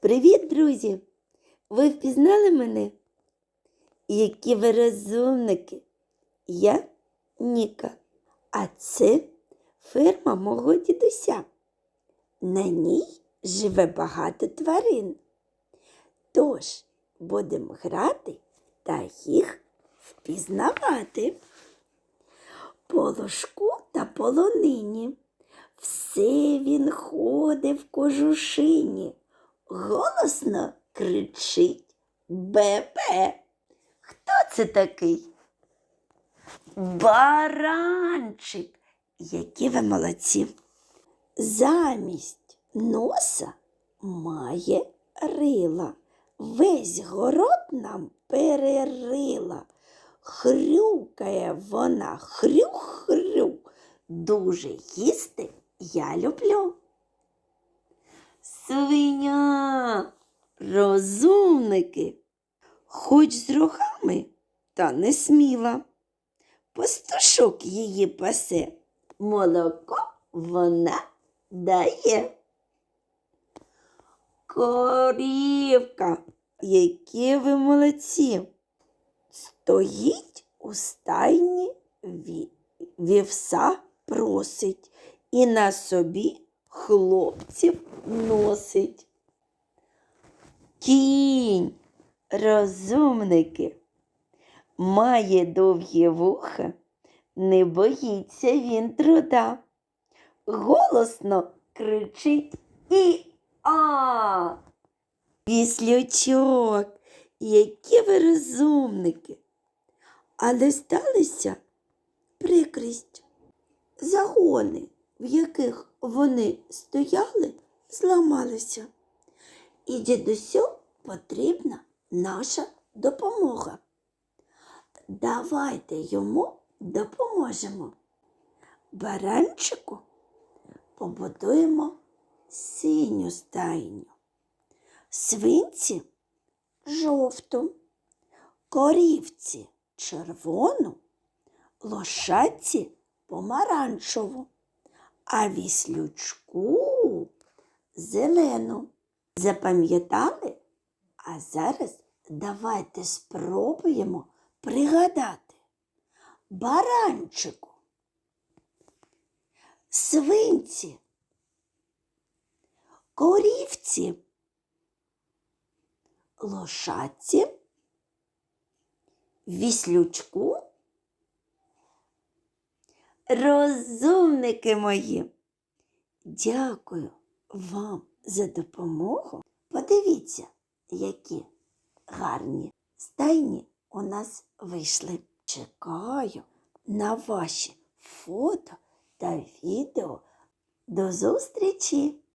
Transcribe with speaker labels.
Speaker 1: Привіт, друзі! Ви впізнали мене? Які ви розумники? Я Ніка, а це ферма мого дідуся. На ній живе багато тварин. Тож будемо грати та їх впізнавати. Полошку та полонині. Все він ходить в кожушині, голосно кричить Бебе. Хто це такий? Баранчик. Які ви молодці. Замість носа має рила. Весь город нам перерила. Хрюкає вона хрю-хрю. Дуже їсти я люблю. Свиня, розумники, хоч з рогами, та не сміла. Пастушок її пасе, молоко вона дає. Корівка, які ви молодці. Стоїть у стайні ві- вівса просить і на собі хлопців носить. Кінь, розумники, має довгі вуха, не боїться він труда. Голосно кричить і а. Віслючок, які ви розумники. Але сталася прикрість. Загони, в яких вони стояли, зламалися. І дідусю потрібна наша допомога. Давайте йому допоможемо. Баранчику побудуємо синю стайню, свинці жовту, корівці червону, лошадці помаранчеву, а віслючку зелену. Запам'ятали? А зараз давайте спробуємо пригадати. Баранчику, свинці, корівці, лошадці, віслючку. Розумники мої, дякую вам за допомогу. Подивіться, які гарні стайні у нас вийшли. Чекаю на ваші фото та відео. До зустрічі!